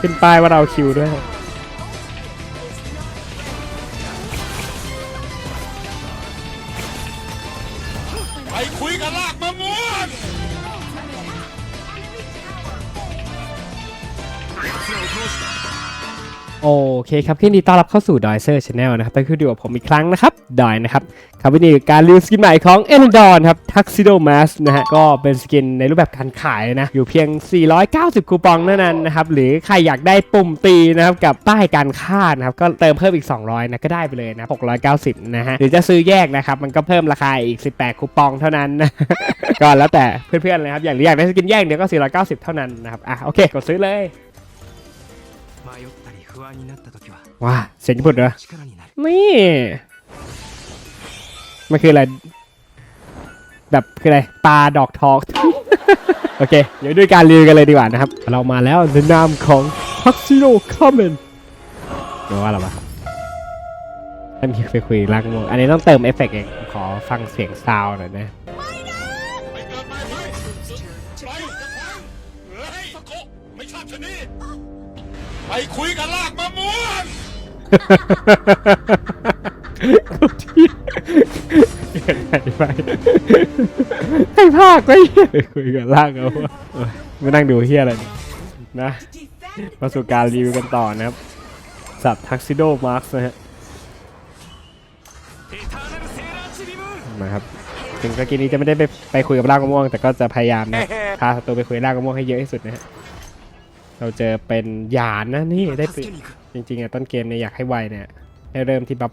ขึ้นป้ายว่าเราคิวด้วย โอเคครับยินดีต้อนรับเข้าสู่ดอยเซอร์ชาแนลนะครับไปคือดูกับผมอีกครั้งนะครับ ดอยนะครับ ครับวันนี้การรีวิวสกินใหม่ของเอ d ดอนครับทักซิโดมาสนะฮะ ก็เป็นสกินในรูปแบบการขายนะ อยู่เพียง 490 คูปองเท่านั้นนะครับ หรือใครอยากได้ปุ่มตีนะครับ กับป้ายการค่านะครับ ก็เติมเพิ่มอีก 200 นะก็ได้ไปเลยนะ 690 นะฮะ หรือจะซื้อแยกนะครับ มันก็เพิ่มราคาอีก 18 คูปองเท่านั้นนะก็แล้วแต่เพื่อนๆเลยครับ อย่างหรืออยากได้สกินแยกเดี๋ยวก็ 490 เท่านั้นนะครับ อะโอเค กดซื้อเลย ว้าเสียงพูดเหรอนี่มันคืออะไร แบบคืออะไรปลาดอกทอกโอเค เดี๋ยวด้วยการรีวิวกันเลยดีกว่านะครับ เรามาแล้วในนามของพักซิโร่คอมเมนแปลว่าอะไรวะถ้ามีไปคุยรักมงอันนี้ต้องเติมเอฟเฟกต์เอง ขอฟังเสียงซาวหน่อยนะ ไปคุยกับลากมะม่วงกูที่เกิดไอ้ไอ้ภาคไปคุยกับลากเอาไม่นั่งดูเฮียอะไรนะมาสู่การรีวิวกันต่อนะครับ สับทักซิโดมาร์กนะฮะมาครับถึงตะกินนี้จะไม่ได้ไปไปคุยกับลากมะม่วง แต่ก็จะพยายามนะพาตัวไปคุยร่ากมะม่วงให้เยอะที่สุดนะฮะ เราเจอเป็นหยานนะนี่ได้ปจริงๆอะต้นเกมเนี่ยอยากให้ไวเนี่ยให้เริ่มที่บัฟ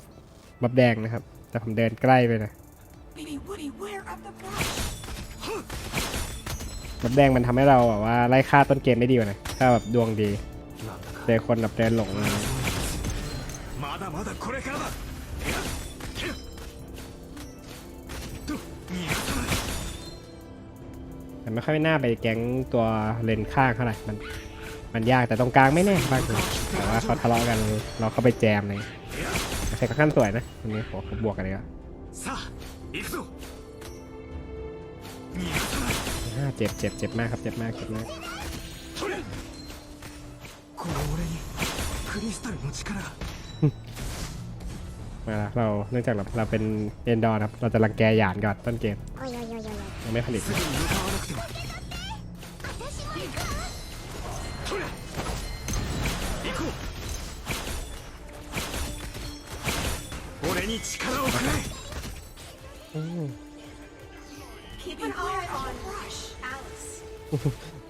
บัฟแดงนะครับ แต่ผมเดินใกล้ไปนะบัฟแดงมันทำให้เราแบบว่าไล่ฆ่าต้นเกมได้ดีกว่านะถ้าแบบดวงดีเจอคนแบบเดินหลงเลยแต่ไม่ค่อยน่าไปแก๊งตัวเลนข้างเท่าไหร่มัน มันยากแต่ตรงกลางไม่แน่บ้างแต่ว่าเขาทะเลาะกันเราเข้าไปแจมเลยใช้ขั้นสวยนะวันนี้ขอบวกกันเลยก็เจ็บเจ็บเจ็บมากครับเจ็บมากเจ็บมากมาแล้วเราเนื่องจากเราเราเป็นเอนดอร์ครับ เราจะรังแกหยานก่อนต้นเกมยังไม่ผลิต に力をくれ Keep an eye on brush, Alice.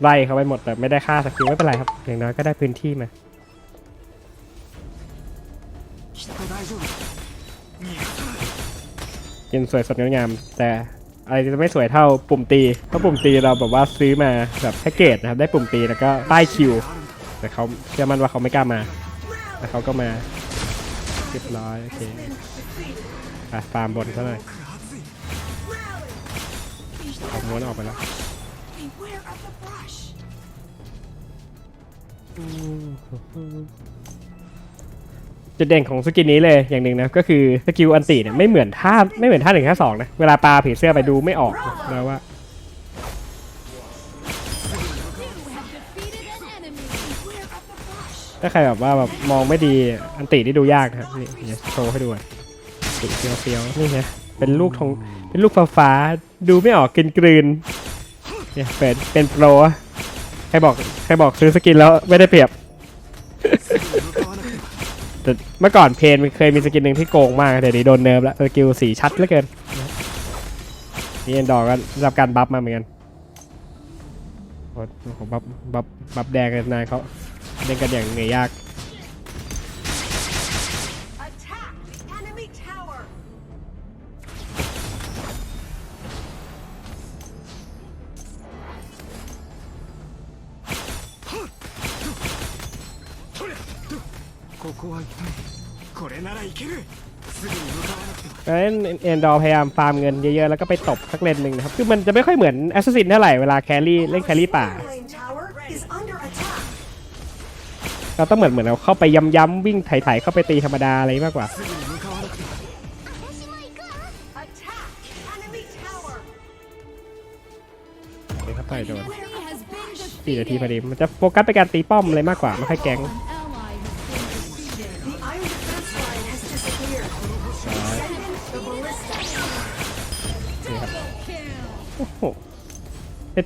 ไล่เขาไปหมดแต่ไม่ได้ค่าสกิลไม่เป็นไรครับอย่างน้อยก็ได้พื้นที่มา きっと大丈夫逃がさない กินสวยสดงดงาม แต่อะไรจะไม่สวยเท่าปุ่มตีเพราะปุ่มตีเราแบบว่าซื้อมาแบบแพ็กเกจนะครับได้ปุ่มตีแล้วก็ป้ายคิว แต่เขาเชื่อมั่นว่าเขาไม่กล้ามาแต่เขาก็มา เรียบร้อยโอเคไปฟาร์มบนซะหน่อย熱いเอาม้วนออกไปแล้วจุดเด่นของสกินนี้เลยอย่างหนึ่งนะก็คือสกิลอันติเนี่ยไม่เหมือนท่าไม่เหมือนท่าหนึ่งท่าสองนะเวลาปลาผีเสื้อไปดูไม่ออกนะว่า ถ้าใครแบบว่าแบบมองไม่ดีอันตีนี่ดูยากครับนี่โชว์ให้ดูอะสีเฟียวๆนี่ไงเป็นลูกทองเป็นลูกฟ้าฟ้าดูไม่ออกกินกลืนเนี่ยเป็นเป็นโปรใครบอกใครบอกซื้อสกินแล้วไม่ได้เปรียบ แต่เมื่อก่อนเพนเคยมีสกินหนึ่งที่โกงมากแต่เดี๋ยวนี้โดนเนิร์ฟแล้วสกิลสีชัดเหลือเกินนี่เอ็นดอกก็รับการบัฟมาเหมือนกันโอ้โหบัฟบัฟบัฟแดงเลยนายเขา เล่นกันอย่างเหนื่อยยาก Attack the enemy tower. 取れここは一体これならいけるすぐに向かわなくては เพราะฉะนั้นเอ็นดอร์พยายามฟาร์มเงินเยอะๆ แล้วก็ไปตบสักเลนหนึ่งนะครับ คือมันจะไม่ค่อยเหมือนแอสซัสซินเท่าไหร่เวลาแครี่เล่นแครี่ป่า Lane เราต้องเหมือนเหมือนเราเข้าไปย้ำๆวิ่งไถ่ๆเข้าไปตีธรรมดาอะไรมากกว่าเข้าไปโดนสี่นาทีพอดีมันจะโฟกัสไปการตีป้อมอะไรมากกว่าไม่ค่อยแกงโอ้โห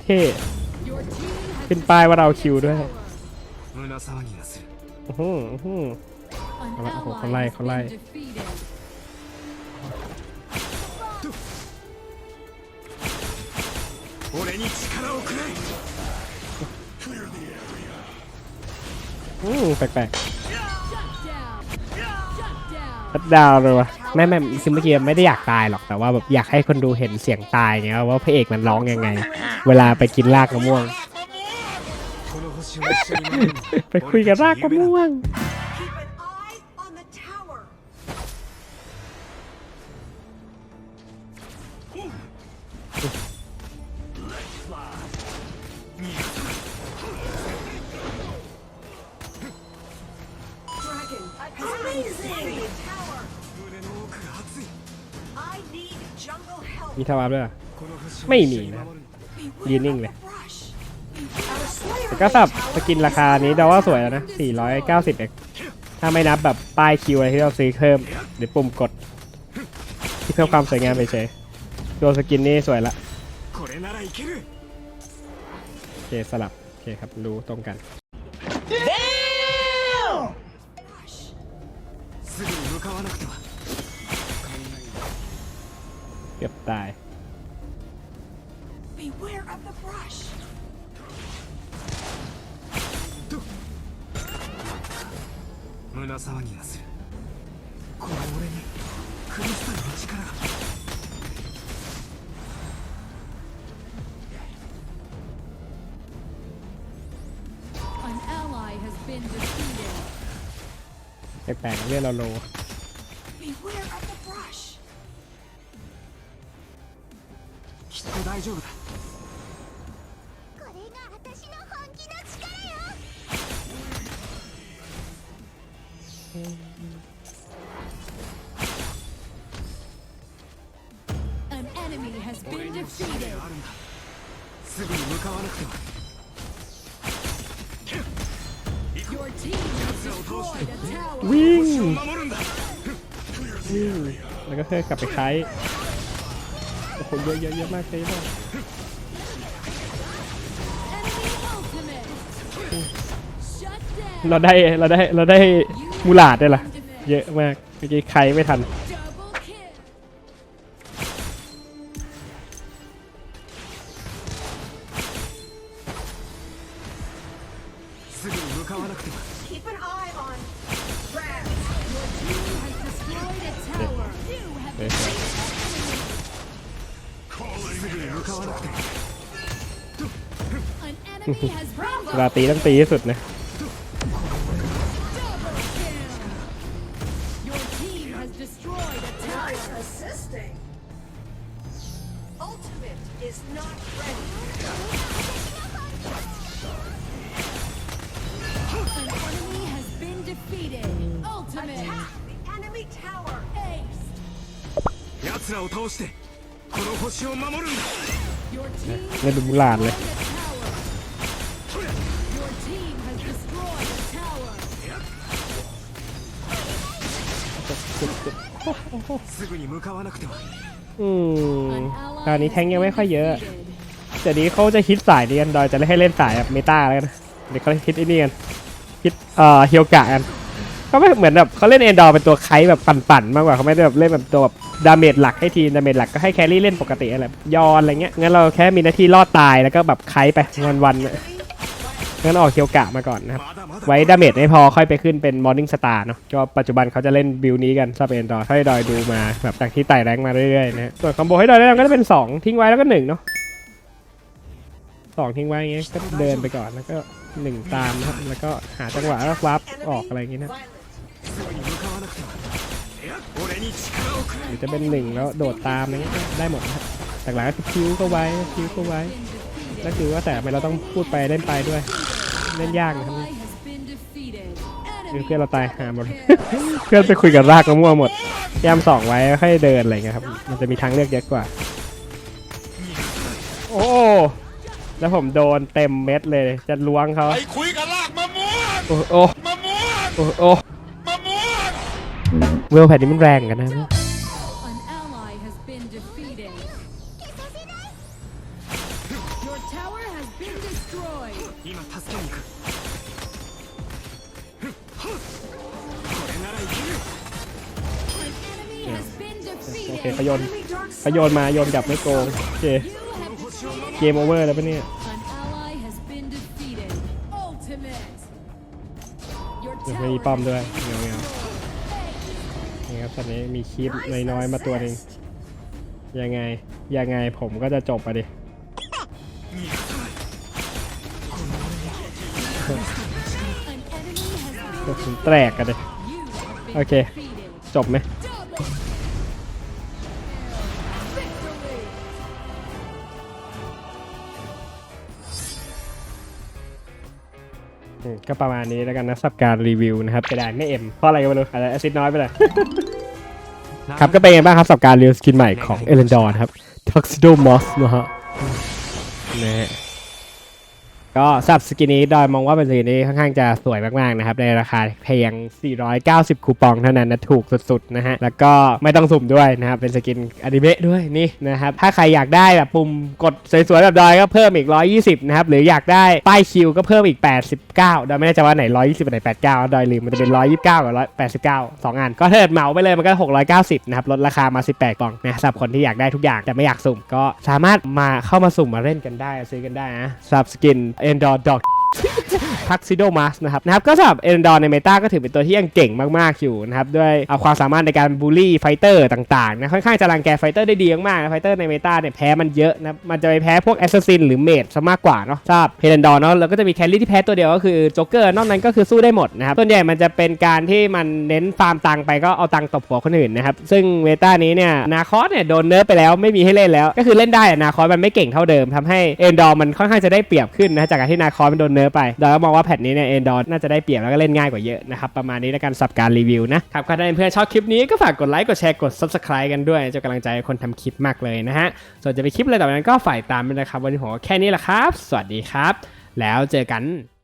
เท่ๆเป็นปลายว่าเราคิวด้วย อื้อหืออื้อหือ an Hold on, hold on, ally lie, has been lie. defeated. 俺に力をくれ อืมแปลก Shut down. Shut down. ๆชัดดาวน์เลยวะไม่ไม่คือเมื่อกี้ไม่ได้อยากตายหรอก แต่ว่าแบบอยากให้คนดูเห็นเสียงตายไงว่าพระเอกมันร้องยังไง เวลาไปกินรากมะม่วง ไปคุยกับรากมะม่วงมีทวารด้วยไม่มีนะยืนนิ่งเลย แต่ก็สับสกินราคานี้เดาว่าสวยแล้วนะ 490เอ็กถ้าไม่นับแบบป้ายคิวอะไรที่เราซื้อเพิ่มเดี๋ยวปุ่มกด ที่เพิ่มความสวยงามไปเฉยตัวสกินนี่สวยละโอเคสลับโอเคครับรู้ตรงกันเกือบตาย Beware of the brush. 胸騒ぎがするこの俺にクリスタルの力が An ally has been defeated. แปลกๆเรื่องเราโล Beware of the brush. きっと大丈夫だ すぐに向かわなくては Your team has destroyed a tower. วิ่ง 星を守るんだ วิ่ง แล้วก็เพื่อกลับไปใช้โอ้โหเยอะเยอะเยอะมากเลยมาก Enemy ultimate. Shut down. เราได้เราได้เราได้มูลาดได้วยล่ะ เยอะมาก เมื่อกี้ใครไม่ทัน ลาตีต้องตีที่สุดนะ double kill. Your team has destroyed a tower. Nice assisting. Ultimate is not ready. An enemy has been defeated. Ultimate. Attack the enemy tower. Ace. 奴らを倒してこの星を守るんだ Your team เล่นเป็นบุลานเลยอืมตอนนี้แทงยังไม่ค่อยเยอะเดี๋ยวเขาจะฮิตสายเนียนดอยจะให้เล่นสายแบบเมตาแล้วกันเดี๋ยวเขาฮิตไอ้นี่กันฮิตเอ่อเฮลกะกัน เขาไม่เหมือนแบบเขาเล่นเอ็นดอร์เป็นตัวไคแบบปั่นๆมากกว่าเขาไม่ได้แบบเล่นแบบตัวแบบดาเมจหลักให้ทีมดาเมจหลักก็ให้แครี่เล่นปกติอะไรยอนอะไรเงี้ยงั้นเราแค่มีหน้าที่รอดตายแล้วก็แบบไคไปวันๆงั้นออกเคียวกะมาก่อนนะครับไว้ดาเมจไม่พอค่อยไปขึ้นเป็นมอร์นิ่งสตาร์เนาะก็ปัจจุบันเขาจะเล่นบิวนี้กันซาเปนดอร์ถ้าให้ดอยดูมาแบบจากที่ไต่แรงมาเรื่อยๆนะฮะส่วนคอมโบให้ดอยได้ก็จะเป็นสองทิ้งไว้แล้วก็หนึ่งเนาะสองทิ้งไว้อย่างเงี้ยก็เดินไปก่อนแล้วก็หนึ่งตามนะครับแล้วก็หาจังหวะแล้ววาร์ปออกอะไรอย่างเงี้ยนะ หれรือจะเป็น1แล้วโดดตามอะไรเงี้ยได้หมดนะครับแต่หลังก็คือคิวก็ไว้คิวก็ไว้นั่นคือว่าแต่ทำไมเราต้องพูดไปเล่นไปด้วยเล่นยากนะครับ Ally has been defeated. เพื่อนเราตายหาหมด เพื่อนไปคุยกับรากมะม่วงหมดพยายามส่องไว้ให้เดินอะไรเงี้ยครับ มันจะมีทางเลือกเยอะกว่า โอ้ แล้วผมโดนเต็มเม็ดเลย จะล้วงเขาไปคุยกันลากมะม่วงโอ้โอ้มะม่วงโอ้โอ้มะม่วง เวลแผ่นนี้มันแรงกันนะโอเคขยนขยนมาโยนกลับไม่โกงโอเคเกมโอเวอร์แล้วปะเนี่ย มีป้อมด้วยเงาเงา นี่ครับตอนนี้มีคลิปน้อยๆมาตัวหนึ่งยังไงยังไงผมก็จะจบไปดิ An enemy has ผมแตกกันดิ been. You have been Okay. defeated. จบไหม ก็ประมาณนี้แล้วกันนะสำหรับการรีวิวนะครับจะได้ไม่เอ็มเพราะอะไรก็ไม่รู้อาจจะแอซิดน้อยไปเลยครับก็เป็นไงบ้างครับสำหรับการรีวิวสกินใหม่ของเอเลนดอร์ครับ Tuxedo Moss นะฮะนะฮะ ก็สับสกินนี้ดอยมองว่าเป็นสกินนี้ค่อนข้างจะสวยมากๆนะครับในราคาเพียง 490 คูปองเท่านั้นนะถูกสุดๆนะฮะแล้วก็ไม่ต้องสุ่มด้วยนะครับเป็นสกินอนิเมะด้วยนี่นะครับถ้าใครอยากได้แบบปุ่มกดสวยๆแบบดอยก็เพิ่มอีก 120 นะครับหรืออยากได้ป้ายคิวก็เพิ่มอีก 89 ดอยไม่แน่ใจว่าไหน 120ไหน 89 ดอยลืมมันจะเป็น 129 กับ189 2อันก็ถ้าเกิดเหมาไปเลยมันก็ 690 นะครับลดราคามา 18ปองนะสำหรับคนที่อยากได้ทุกอย่างแต่ไม่อยากสุ่มก็สามารถมาเข้ามาสุ่มมาเล่นกันได้ซื้อกันได้นะสำหรับสกิน and uh, Doc. ทักซิโดมาสนะครับนะครับก็สำหรับเอนดอร์ในเมตาก็ถือเป็นตัวที่ยังเก่งมากๆอยู่นะครับด้วยเอาความสามารถในการบูลลี่ไฟเตอร์ต่างๆนะค่อนข้างจะรังแกไฟเตอร์ได้ดีมากๆนะไฟเตอร์ในเมตาเนี่ยแพ้มันเยอะนะมันจะไปแพ้พวกแอสซัสซินหรือเมดซะมากกว่าเนาะทราบเพเดนดอร์เนาะแล้วก็จะมีแคลรี่ที่แพ้ตัวเดียวก็คือโจ๊กเกอร์นอกนั้นก็คือสู้ได้หมดนะครับส่วนใหญ่มันจะเป็นการที่มันเน้นฟาร์มตังไปก็เอาตังตบหัวคนอื่นนะครับซึ่งเมตานี้เนี่ยนาคอสเนี่ยโดนเนิร์ฟไปแล้วไม่มีให้เล่นแล้ว ก็คือเล่นได้อะนาคอสมันไม่เก่งเท่าเดิมทำให้เอนดอร์มันค่อนข้างจะได้เปรียบขึ้นนะจากการที่นาคอสมันโดนเนิร์ฟไปโดยก็มองว่าแพทนี้เนี่ยเอนดอร์น่าจะได้เปรียบแล้วก็เล่นง่ายกว่าเยอะนะครับประมาณนี้แล้วกันสับการรีวิวนะครับถ้าเพื่อนชอบคลิปนี้ก็ฝากกดไลค์กดแชร์กด subscribe กันด้วยจะกำลังใจคนทำคลิปมากเลยนะฮะส่วนจะไปคลิปอะไรต่อไปนั้นก็ฝ่ายตามด้วยนะครับวันนี้ผมแค่นี้แหละครับ สวัสดีครับ แล้วเจอกัน